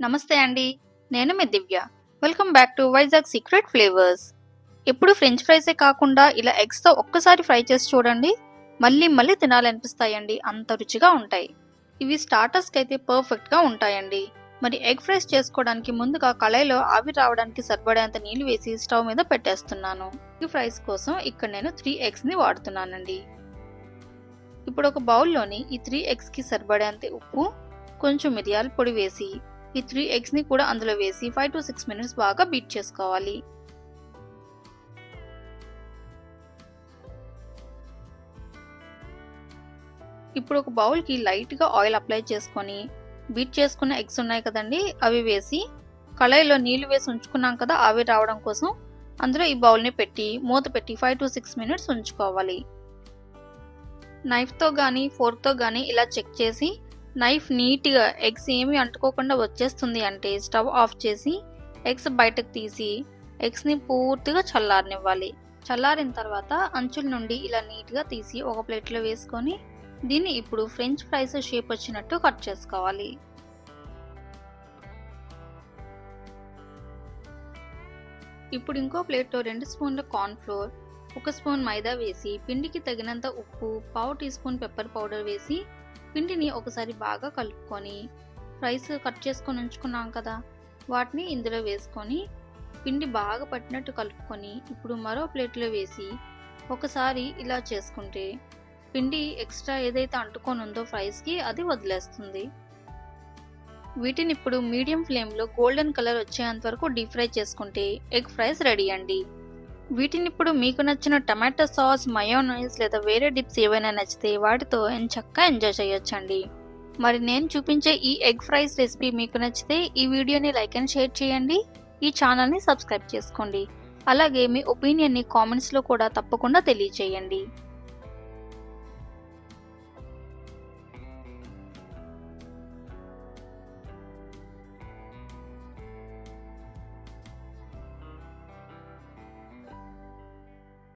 నమస్తే అండి నేను మీ Divya. Welcome back to Vizag secret flavours ఎప్పుడు ఫ్రెంచ్ ఫ్రైసే కాకుండా ఇలా ఎగ్స్తో ఒక్కసారి ఫ్రై చేసి చూడండి మళ్ళీ మళ్ళీ తినాలనిపిస్తాయండి అంత రుచిగా ఉంటాయి. ఇవి స్టార్టర్స్కి అయితే పర్ఫెక్ట్గా ఉంటాయండి. మరి ఎగ్ ఫ్రైస్ చేసుకోవడానికి ముందుగా కళాయిలో ఆవిరి రావడానికి సరిపడేంత నీళ్ళు వేసి స్టవ్ మీద పెట్టేస్తున్నాను. ఎగ్ ఫ్రైస్ కోసం ఇక్కడ నేను త్రీ ఎగ్స్ని వాడుతున్నానండి. ఇప్పుడు ఒక బౌల్లోని ఈ త్రీ ఎగ్స్కి సరిపడేంత ఉప్పు కొంచెం మిరియాల పొడి వేసి ఈ త్రీ ఎగ్స్ని కూడా అందులో వేసి ఫైవ్ టు సిక్స్ మినిట్స్ బాగా బీట్ చేసుకోవాలి. ఇప్పుడు ఒక బౌల్కి లైట్గా ఆయిల్ అప్లై చేసుకొని బీట్ చేసుకున్న ఎగ్స్ ఉన్నాయి కదండి అవి వేసి కళాయిలో నీళ్ళు వేసి ఉంచుకున్నాం కదా అవి రావడం కోసం అందులో ఈ బౌల్ని పెట్టి మూత పెట్టి ఫైవ్ టు సిక్స్ మినిట్స్ ఉంచుకోవాలి. నైఫ్తో కానీ ఫోర్క్తో కానీ ఇలా చెక్ చేసి నైఫ్ నీట్గా ఎగ్స్ ఏమి అంటుకోకుండా వచ్చేస్తుంది అంటే స్టవ్ ఆఫ్ చేసి ఎగ్స్ బయటకు తీసి ఎగ్స్ని పూర్తిగా చల్లారనివ్వాలి. చల్లారిన తర్వాత అంచుల నుండి ఇలా నీట్గా తీసి ఒక ప్లేట్లో వేసుకొని దీన్ని ఇప్పుడు ఫ్రెంచ్ ఫ్రైస్ షేప్ వచ్చినట్టు కట్ చేసుకోవాలి. ఇప్పుడు ఇంకో ప్లేట్లో రెండు స్పూన్ల కార్న్ ఫ్లోర్ ఒక స్పూన్ మైదా వేసి పిండికి తగినంత ఉప్పు పావు టీ స్పూన్ పెప్పర్ పౌడర్ వేసి పిండిని ఒకసారి బాగా కలుపుకొని ఫ్రైస్ కట్ చేసుకొని ఉంచుకున్నాం కదా వాటిని ఇందులో వేసుకొని పిండి బాగా పట్టినట్టు కలుపుకొని ఇప్పుడు మరో ప్లేట్లో వేసి ఒకసారి ఇలా చేసుకుంటే పిండి ఎక్స్ట్రా ఏదైతే అంటుకొని ఉందో ఫ్రైస్కి అది వదిలేస్తుంది. వీటిని ఇప్పుడు మీడియం ఫ్లేమ్లో గోల్డెన్ కలర్ వచ్చేంత వరకు డీప్ ఫ్రై చేసుకుంటే ఎగ్ ఫ్రైస్ రెడీ అండి. వీటిని ఇప్పుడు మీకు నచ్చిన టమాటో సాస్ మయోనైస్ లేదా వేరే డిప్స్ ఏవైనా నచ్చితే వాటితో చక్కగా ఎంజాయ్ చేయొచ్చండి. మరి నేను చూపించే ఈ ఎగ్ ఫ్రైస్ రెసిపీ మీకు నచ్చితే ఈ వీడియోని లైక్ అండ్ షేర్ చేయండి. ఈ ఛానల్ని సబ్స్క్రైబ్ చేసుకోండి. అలాగే మీ ఒపీనియన్ని కామెంట్స్లో కూడా తప్పకుండా తెలియచేయండి